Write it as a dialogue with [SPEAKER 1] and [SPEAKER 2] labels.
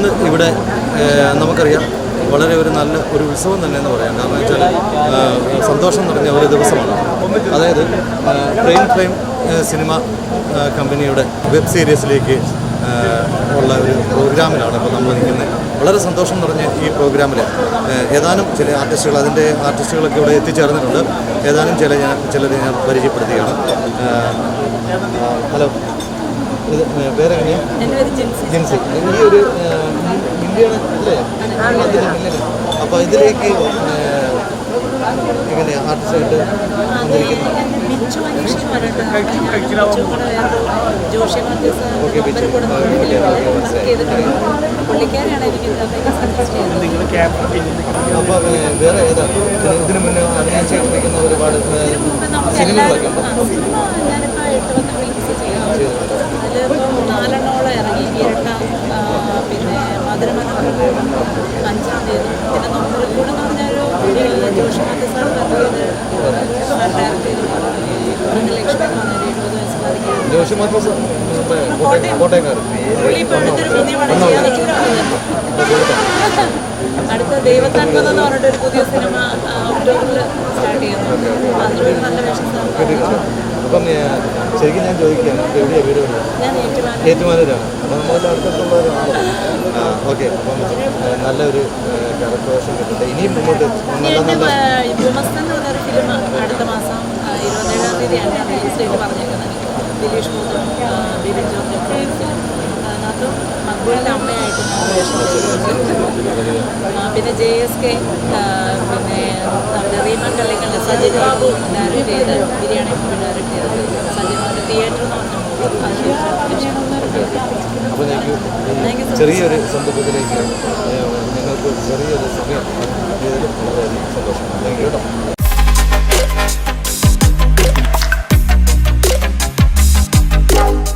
[SPEAKER 1] ഇന്ന് ഇവിടെ നമുക്കറിയാം വളരെ ഒരു നല്ല ഒരു ഉത്സവം തന്നെ എന്ന് പറയാം. കാരണം വെച്ചാൽ സന്തോഷം നിറഞ്ഞ ഒരു ദിവസമാണ്. അതായത് പ്രേം ഫ്രെയിം സിനിമ കമ്പനിയുടെ വെബ് സീരീസിലേക്ക് ഉള്ള ഒരു പ്രോഗ്രാമിലാണ് ഇപ്പോൾ നമ്മൾ നിൽക്കുന്നത് വളരെ സന്തോഷം നിറഞ്ഞ ഈ പ്രോഗ്രാമിൽ ഏതാനും ചില ആർട്ടിസ്റ്റുകൾ അതിന്റെ ആർട്ടിസ്റ്റുകളൊക്കെ ഇവിടെ എത്തിച്ചേർന്നിട്ടുണ്ട്. ഏതാനും ചില ഞാൻ ചിലരെ ഞാൻ പരിചയപ്പെടുത്തുകയാണ്. ഹലോ ഇത് പേരെങ്ങനെയാണ്
[SPEAKER 2] ജിൻസി.
[SPEAKER 1] ഈ ഒരു അപ്പോൾ ഇതിലേക്ക് എങ്ങനെ ആർട്ടിസ്റ്റായിട്ട് അപ്പോൾ വേറെ ഏതാ? ഇതിന് മുന്നേ മുന്നേ അഭിനയിച്ചിരിക്കുന്ന ഒരുപാട് സിനിമകളൊക്കെ ഉണ്ടോ?
[SPEAKER 2] ജോഷി
[SPEAKER 1] മാത്യൂസ് കോട്ടയം കോട്ടയംകാരൻ
[SPEAKER 2] പുള്ളി ഇപ്പോൾ അടുത്തൊരു പുതിയ പടം ചെയ്യാൻ അടുത്ത ദൈവത്തൻപത് എന്ന് പറഞ്ഞിട്ട് ഒരു പുതിയ സിനിമ ഒക്ടോബറിൽ സ്റ്റാർട്ട് ചെയ്യുന്നു. അതിലൊരു നല്ല വേഷം
[SPEAKER 1] അപ്പം ശരിക്കും ഞാൻ ചോദിക്കുകയാണ് എവിടെയാണ് വീട് ഏറ്റുമാനൂരാണ്. അപ്പം നമ്മളെല്ലാം അടുത്തുള്ളവരാണ് ഓക്കെ. അപ്പം നല്ലൊരു ക്യാരക്ടർ വേഷം കിട്ടട്ടെ. ഇനിയും മുന്നോട്ട് നല്ല നല്ല
[SPEAKER 2] തീയതിയാണ് ഞാൻ ചെയ്ത് പറഞ്ഞേക്കുന്നത് ദിലീഷ് മോദും ബിബിൻ ജോർജ് ഒക്കെ അതിനകത്തും മക്കളുടെ അമ്മയായിട്ട് ഞാൻ വേഷം പിന്നെ ജെ എസ് കെ പിന്നെ നമ്മുടെ റീമൻ കള്ളിക്കൽ സജിത് ബാബു ഡയറക്റ്റ് ചെയ്ത് ബിരിയാണി മൂവി ഡയറക്റ്റ് ചെയ്തത് സജിത് ബാബു തിയേറ്റർ എന്ന് പറഞ്ഞ
[SPEAKER 1] ചെറിയൊരു സന്ദർഭത്തിലേക്ക് ഞങ്ങൾക്ക് ചെറിയൊരു സമയം. വളരെയധികം സന്തോഷം. Thank you